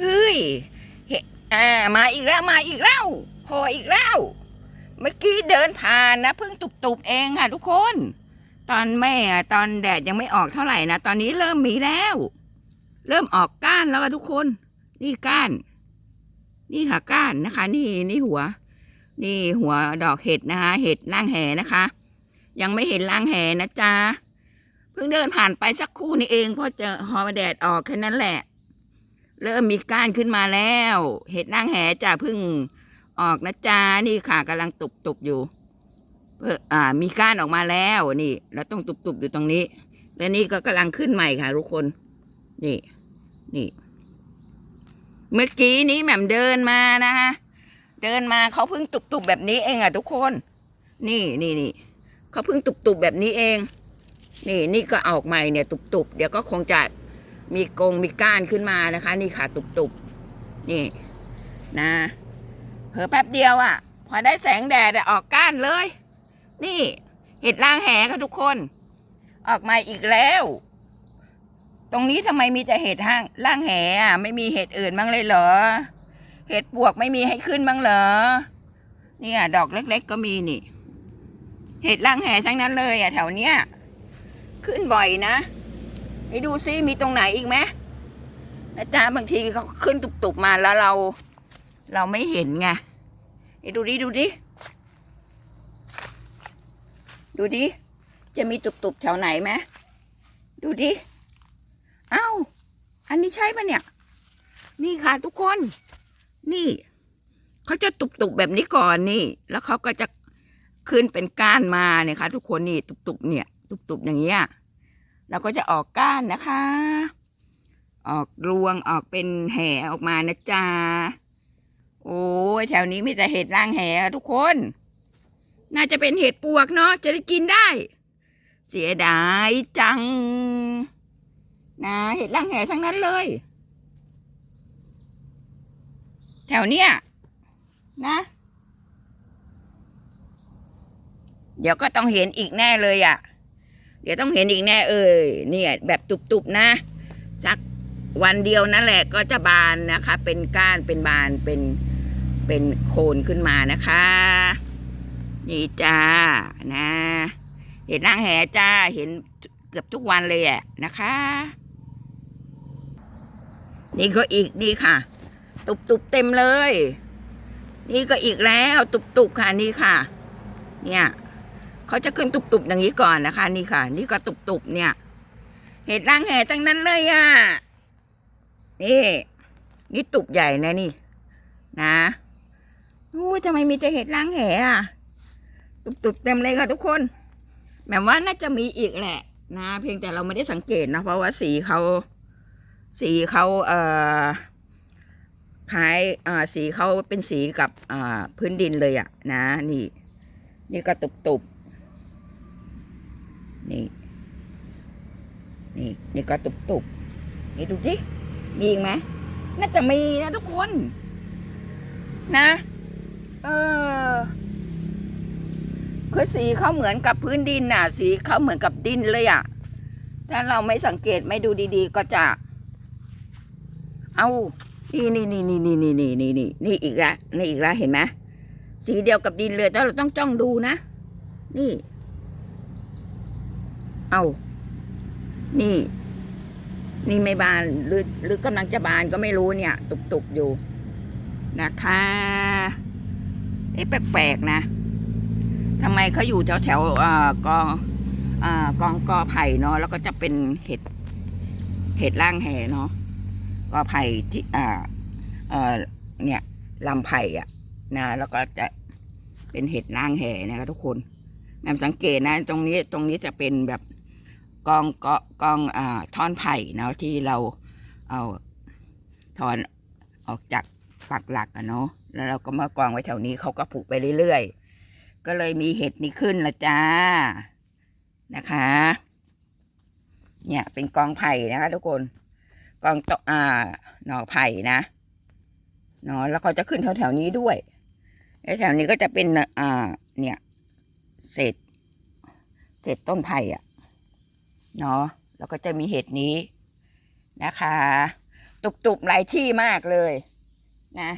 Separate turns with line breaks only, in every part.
เฮ้ยเฮอ่ามาอีกแล้วมาอีกแล้วโผล่อีกแล้ว เมื่อกี้เดินผ่านนะเพิ่งตุบๆเองค่ะทุกคน ตอนแม่ตอนแดดยังไม่ออกเท่าไหร่นะตอนนี้เริ่มมีแล้ว เริ่มออกก้านแล้วค่ะทุกคน นี่ก้าน นี่ค่ะก้านนะคะ นี่นี่หัว นี่หัวดอกเห็ดนะคะ เห็ดล่างแหนะคะ ยังไม่เห็นล่างแหนะจ๊ะเพิ่งเดินผ่านไปสักครู่นี่เองเพราะเจอฮอแดดออกแค่นั้นแหละ เริ่มมีก้านขึ้นมาแล้ว เห็ดนางแหจ้ะเพิ่งออกนะจ๊ะนี่ค่ะกำลังตุบตุบๆอยู่เพิ่งอ่า มีก้านออกมาแล้วนี่แล้วต้องตุบตุบๆอยู่ตรงนี้ และนี่ก็กำลังขึ้นใหม่ค่ะทุกคน นี่ นี่ เมื่อกี้นี้แหม่มเดินมานะคะเดินมาเขาเพิ่งตุบตุบๆแบบนี้เองอะทุกคน นี่นี่นี่เขาเพิ่งตุบตุบๆแบบนี้เอง นี่นี่ก็ออกใหม่เนี่ย ตุบตุบๆเดี๋ยวก็คงจะ มีกงมีก้านขึ้นมานะคะ นี่ค่ะตุบตุบๆนี่นะเผลอแป๊บเดียวอะ่ะ พอได้แสงแดดออกก้านเลย นี่ เห็ดล่างแหค่ะทุกคน ออกมาอีกแล้ว ตรงนี้ทำไมมีแต่เห็ดห้างล่างแหอะ ไม่มีเห็ดอื่นบ้างเลยเหรอ เห็ดปวกไม่มีให้ขึ้นบ้างเหรอนี่ยดอกเล็ก ๆ ก็มีนี่ เห็ดล่างแหทั้งนั้นเลยอะแถวเนี้ยขึ้นบ่อยนะ ไปดูซิมีตรงไหนอีกไหมนะจ๊ะบางทีเขาขึ้นตุบๆมาแล้วเรา เราไม่เห็นไงไปดูดิดูดิดูดิจะมีตุบๆแถวไหนไหมดูดิเอ้าอันนี้ใช่ปะเนี่ย นี่ค่ะทุกคน นี่เขาจะตุบๆแบบนี้ก่อนนี่ แล้วเขาก็จะขึ้นเป็นก้านมาเนี่ยค่ะ ทุกคนนี่ตุบๆเนี่ย ตุบๆอย่างเงี้ย เราก็จะออกก้านนะคะ ออกรวงออกเป็นแห่ออกมานะจ๊ะโอ้ยแถวนี้มีแต่เห็ดร่างแห่ทุกคน น่าจะเป็นเห็ดปวกเนาะจะได้กินได้ เสียดายจัง นะเห็ดร่างแห่ทั้งนั้นเลย แถวเนี้ยนะ เดี๋ยวก็ต้องเห็นอีกแน่เลยอะ่ะ เดี๋ยวต้องเห็นอีกแน่เอ่ยเนี่ยแบบตุบๆนะสักวันเดียวนั่นแหละก็จะบานนะคะ เป็นก้านเป็นบานเป็นเป็นโคนขึ้นมานะคะ นี่จ้านะ เห็นนางแหจ้าเห็นเกือบทุกวันเลยอะนะคะ นี่ก็อีกนี่ค่ะ ตุบๆเต็มเลย นี่ก็อีกแล้ว ตุบๆค่ะนี่ค่ะ เนี่ย เขาจะขึ้นตุบๆอย่างนี้ก่อนนะคะ นี่ค่ะ นี่ก็ตุบๆเนี่ย เห็ดร่างแห่ทั้งนั้นเลยอะนี่นี่ตุบใหญ่นะนี่ นะโอ้ทำไมมีแต่เห็ดร่างแห่อะตุบๆเต็มเลยค่ะทุกคนแม้ว่าน่าจะมีอีกแหละ นะ เพียงแต่เราไม่ได้สังเกตนะเพราะว่าสีเขาสีเขาเอ่อคล้ายอ่าสีเขาเป็นสีกับอ่าพื้นดินเลยอะนะ นี่ นี่ก็ตุบๆ นี่นี่นี่ก็ตุบตุบๆนี่ดูสิมีอีกไหมน่าจะมีนะทุกคน นะ เออคือสีเขาเหมือนกับพื้นดินน่ะ สีเขาเหมือนกับดินเลยอะถ้าเราไม่สังเกตไม่ดูดีๆ ก็จะ เอานี่นี่นี่นี่นี่นี่นี่นี่นี่นี่อีกละนี่อีกละเห็นไหมสีเดียวกับดินเลยแต่เราต้องจ้องดูนะ นี่ เอานี่ นี่ไม่บาน หรือหรือกำลังจะบานก็ไม่รู้เนี่ย ตุกตุกๆอยู่ นะคะเอ๊ะแปลกๆนะทำไมเขาอยู่แถวแถวๆกองอกองกอไผ่เนาะแล้วก็จะเป็นเห็ด เห็ดล่างแห่เนาะก็ไผ่ที่อ่าเอ่อเนี่ยลำไผ่อะนะแล้วก็จะเป็นเห็ดนางแห่นะครับทุกคนแม่สังเกตนะ ตรงนี้ตรงนี้จะเป็นแบบ กองกอกองอ่าท่อนไผ่เนาะที่เราเอาถอนออกจากฝักหลักอะเนาะแล้วเราก็มากองไว้แถวนี้เขาก็ผูกไปเรื่อยๆ ก็เลยมีเห็ดนี้ขึ้นละจ้านะคะ เนี่ยเป็นกองไผ่นะคะ ทุกคนกองตอ่าหน่อไผ่นะเนาะแล้วเขาจะขึ้นแถวๆนี้ด้วยแล้วแถวนี้ก็จะเป็นอ่าเนี่ยเศษเศษต้นไผ่อะ เนาะแล้วก็จะมีเห็ดนี้นะคะ ตุบๆหลายที่มากเลยนะ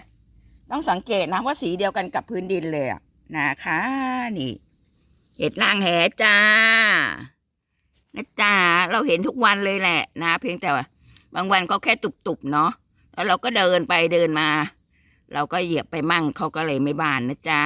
ต้องสังเกตนะว่าสีเดียวกันกับพื้นดินเลยนะคะ นี่ เห็ดนางแหจ้านะจ้าเราเห็นทุกวันเลยแหละนะ เพียงแต่ว่าบางวันก็แค่ตุบๆเนาะแล้วเราก็เดินไปเดินมา เราก็เหยียบไปมั่งเขาก็เลยไม่บานนะจ้า